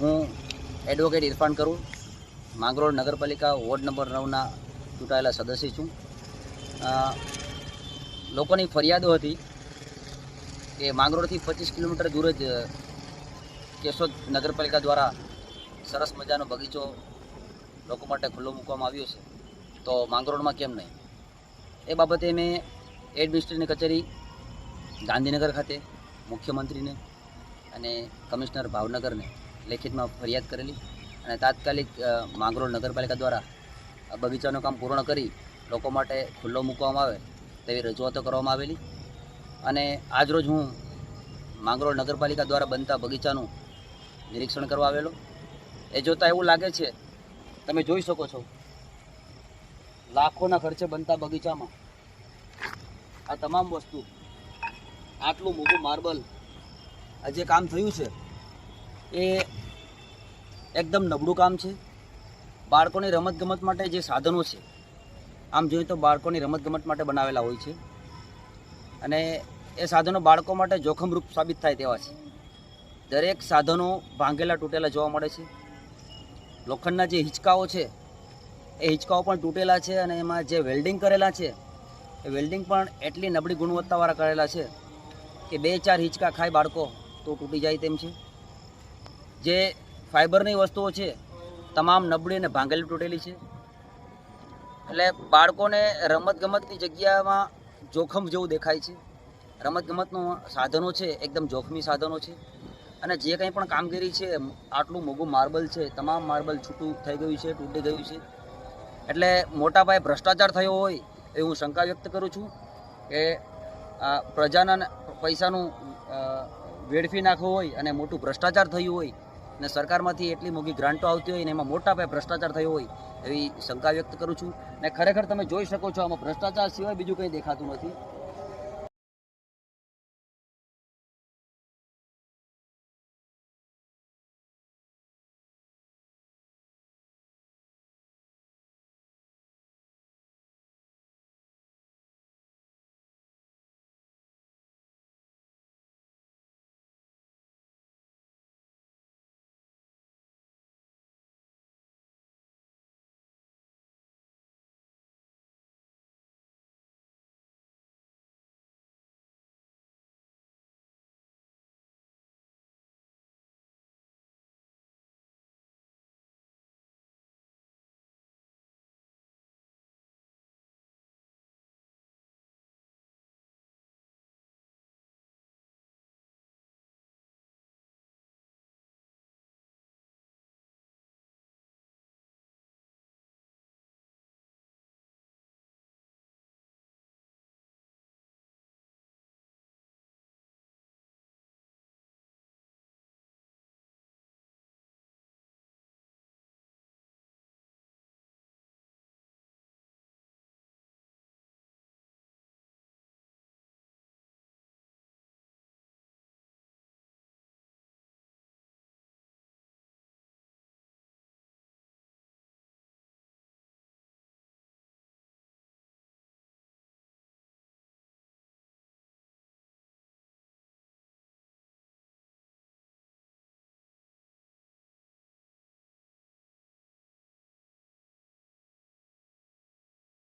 હું એડવોકેટ ઇરફાન કરું. માંગરોળ નગરપાલિકા વોર્ડ નંબર નવના ચૂંટાયેલા સદસ્ય છું. લોકોની ફરિયાદો હતી કે માંગરોળથી પચીસ કિલોમીટર દૂર જ, કેશોદ નગરપાલિકા દ્વારા સરસ મજાનો બગીચો લોકો માટે ખુલ્લો મૂકવામાં આવ્યો છે. તો માંગરોળમાં કેમ નહીં? એ બાબતે મેં એડમિનિસ્ટ્રેટની કચેરી, ગાંધીનગર ખાતે મુખ્યમંત્રીને અને કમિશનર ભાવનગરને લેખિતમાં ફરિયાદ કરેલી અને તાત્કાલિક માંગરોળ નગરપાલિકા દ્વારા બગીચાનું કામ પૂર્ણ કરી લોકો માટે ખુલ્લો મૂકવામાં આવે તેવી રજૂઆતો કરવામાં આવેલી. અને આજરોજ હું માંગરોળ નગરપાલિકા દ્વારા બનતા બગીચાનું નિરીક્ષણ કરવા આવેલો. એ જોતાં એવું લાગે છે, તમે જોઈ શકો છો, લાખોના ખર્ચે બનતા બગીચામાં આ તમામ વસ્તુ, આટલું મોટું માર્બલ આ જે કામ થયું છે એ એકદમ નબળું કામ છે. બાળકોની રમતગમત માટે જે સાધનો છે, આમ જોઈએ તો બાળકોની રમતગમત માટે બનાવેલા હોય છે. અને એ સાધનો બાળકો માટે જોખમરૂપ સાબિત થાય તેવા છે. દરેક સાધનો ભાંગેલા તૂટેલા જોવા મળે છે. લોખંડના જે હિંચકાઓ છે, એ હિંચકાઓ પણ તૂટેલા છે અને એમાં જે વેલ્ડિંગ કરેલા છે, એ વેલ્ડિંગ પણ એટલી નબળી ગુણવત્તાવાળા કરેલા છે કે બે ચાર હિંચકા ખાય બાળકો તો તૂટી જાય તેમ છે. જે ફાઇબરની વસ્તુઓ છે, તમામ નબળી અને ભાંગેલી તૂટેલી છે. એટલે બાળકોને રમતગમતની જગ્યામાં જોખમ જેવું દેખાય છે. રમતગમતનું સાધનો છે, એકદમ જોખમી સાધનો છે. અને જે કંઈ પણ કામગીરી છે, આટલું મોંઘું માર્બલ છે, તમામ માર્બલ છૂટું થઈ ગયું છે, તૂટી ગયું છે. એટલે મોટા પાયે ભ્રષ્ટાચાર થયો હોય, એ હું શંકા વ્યક્ત કરું છું કે પ્રજાના પૈસાનું વેડફી નાખવું હોય અને મોટું ભ્રષ્ટાચાર થયું હોય અને સરકારમાંથી એટલી મોંઘી ગ્રાન્ટો આવતી હોય ને એમાં મોટા પાયે ભ્રષ્ટાચાર થયો હોય એવી શંકા વ્યક્ત કરું છું. ને ખરેખર તમે જોઈ શકો છો, આમાં ભ્રષ્ટાચાર સિવાય બીજું કંઈ દેખાતું નથી.